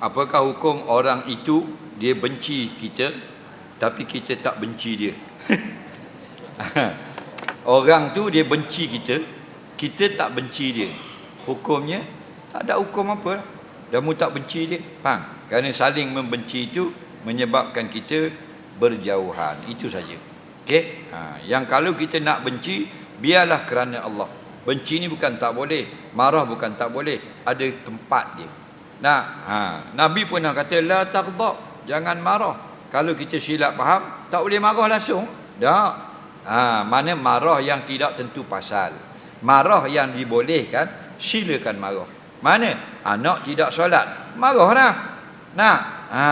apakah hukum orang itu dia benci kita tapi kita tak benci dia? Orang tu dia benci kita kita tak benci dia. Hukumnya tak ada hukum apa. Dan mu tak benci dia. Faham? Kerana saling membenci itu menyebabkan kita berjauhan. Itu saja. Okey? Ha, yang kalau kita nak benci biarlah kerana Allah. Benci ni bukan tak boleh. Marah bukan tak boleh. Ada tempat dia nah ha, nabi pernah kata la taghdab jangan marah. Kalau kita silap faham tak boleh marah langsung. Tak. Ha, mana marah yang tidak tentu pasal. Marah yang dibolehkan silakan marah. Mana? Anak tidak solat marahlah. Nah ha.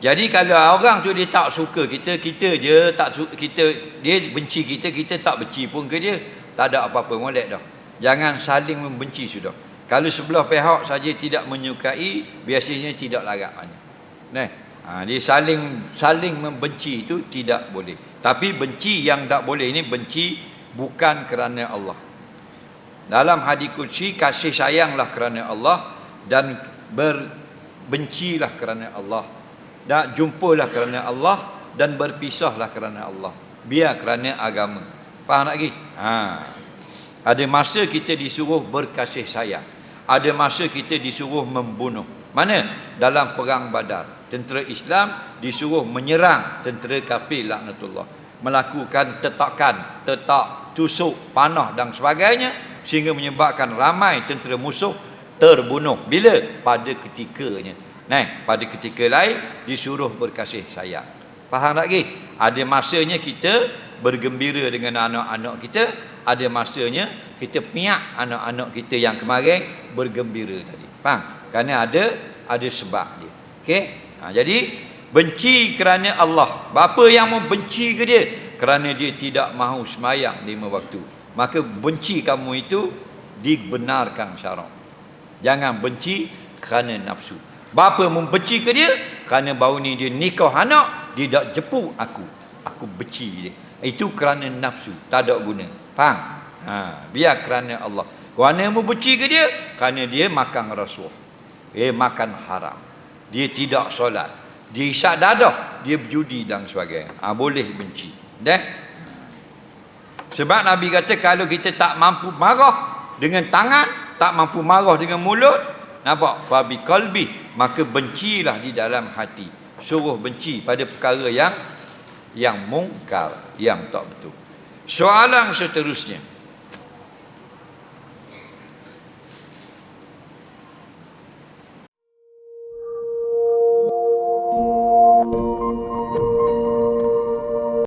Jadi kalau orang tu dia tak suka kita, kita je tak suka kita, dia benci kita, kita tak benci pun ke dia. Tak ada apa-apa molek dah. Jangan saling membenci sudah. Kalau sebelah pihak saja tidak menyukai, biasanya tidak larat mana. Nah, ha, dia saling saling membenci itu tidak boleh. Tapi benci yang tak boleh ini benci bukan kerana Allah. Dalam hadis qudsi kasih sayanglah kerana Allah dan berbencilah kerana Allah dan jumpalah kerana Allah dan berpisahlah kerana Allah biar kerana agama faham lagi ha ada masa kita disuruh berkasih sayang ada masa kita disuruh membunuh. Mana? Dalam perang badar. Tentera Islam disuruh menyerang tentera kafir laknatullah. Melakukan tetakan tetak tusuk panah dan sebagainya sehingga menyebabkan ramai tentera musuh terbunuh. Bila? Pada ketikanya. Nah, pada ketika lain disuruh berkasih sayang. Faham tak lagi? Ada masanya kita bergembira dengan anak-anak kita, ada masanya kita piak anak-anak kita yang kemarin bergembira tadi. Faham? Kerana ada ada sebab dia. Okey? Ha, jadi benci kerana Allah. Bapa yang membenci ke dia? Kerana dia tidak mahu semayang lima waktu. Maka benci kamu itu dibenarkan syarak. Jangan benci kerana nafsu. Bapa membenci ke dia kerana bau ni dia nikah anak, dia tak jepuk aku. Aku benci dia. Itu kerana nafsu, tak ada guna. Faham? Ha, biar kerana Allah. Kerana membenci ke dia kerana dia makan rasuah. Dia makan haram. Dia tidak solat. Dia isyak dadah, dia berjudi dan sebagainya. Ha, boleh benci. Dah? Sebab Nabi kata kalau kita tak mampu marah dengan tangan, tak mampu marah dengan mulut, nampak? Fabi kalbi maka bencilah di dalam hati suruh benci pada perkara yang yang mungkar yang tak betul. Soalan seterusnya